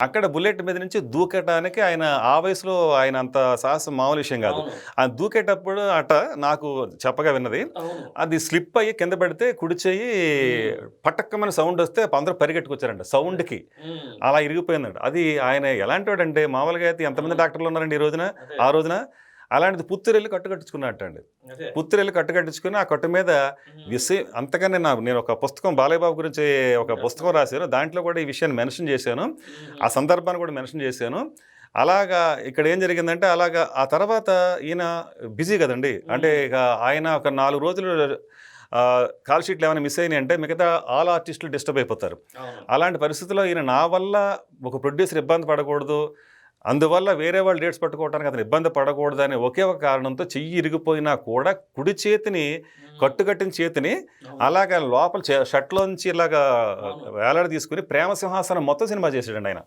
అక్కడ బుల్లెట్ మీద నుంచి దూకటానికి ఆయన ఆ వయసులో ఆయన అంత సాహసం మామూలు విషయం కాదు. ఆ దూకేటప్పుడు అట నాకు చెప్పగా విన్నది. అది స్లిప్ అయ్యి కింద పడితే కుడి చెయ్యి పటక్కమని సౌండ్ వస్తే అందరూ పరిగెట్టుకొచ్చారంట సౌండ్కి. అలా ఇరిగిపోయిందంట. అది ఆయన ఎలాంటి వాడంటే మామూలుగా అయితే ఎంతమంది డాక్టర్లు ఉన్నారండి ఈ రోజున. ఆ రోజున అలాంటిది పుత్తూరెళ్ళి కట్టు కట్టించుకున్నట్టు అండి పుత్తూరెళ్ళి కట్టు కట్టించుకుని ఆ కట్టు మీద. విషయం అంతగానే నా నేను ఒక పుస్తకం బాలయ్య బాబు గురించి ఒక పుస్తకం రాశాను. దాంట్లో కూడా ఈ విషయాన్ని మెన్షన్ చేశాను. ఆ సందర్భాన్ని కూడా మెన్షన్ చేశాను. అలాగా ఇక్కడ ఏం జరిగిందంటే అలాగా ఆ తర్వాత ఈయన బిజీ కదండి. అంటే ఇక ఆయన ఒక నాలుగు రోజులు కాల్ షీట్లు ఏమైనా మిస్ అయినాయి అంటే మిగతా ఆల్ ఆర్టిస్టులు డిస్టర్బ్ అయిపోతారు. అలాంటి పరిస్థితుల్లో ఈయన నా వల్ల ఒక ప్రొడ్యూసర్ ఇబ్బంది పడకూడదు. అందువల్ల వేరే వాళ్ళు డేట్స్ పట్టుకోవడానికి అతను ఇబ్బంది పడకూడదు అనే ఒకే ఒక కారణంతో చెయ్యి ఇరిగిపోయినా కూడా కుడి చేతిని కట్టుకట్టిన చేతిని. అలాగా లోపల షర్ట్లోంచి ఇలాగా. వేలాడ తీసుకుని ప్రేమ సింహాసనం మొత్తం సినిమా చేసాడండి ఆయన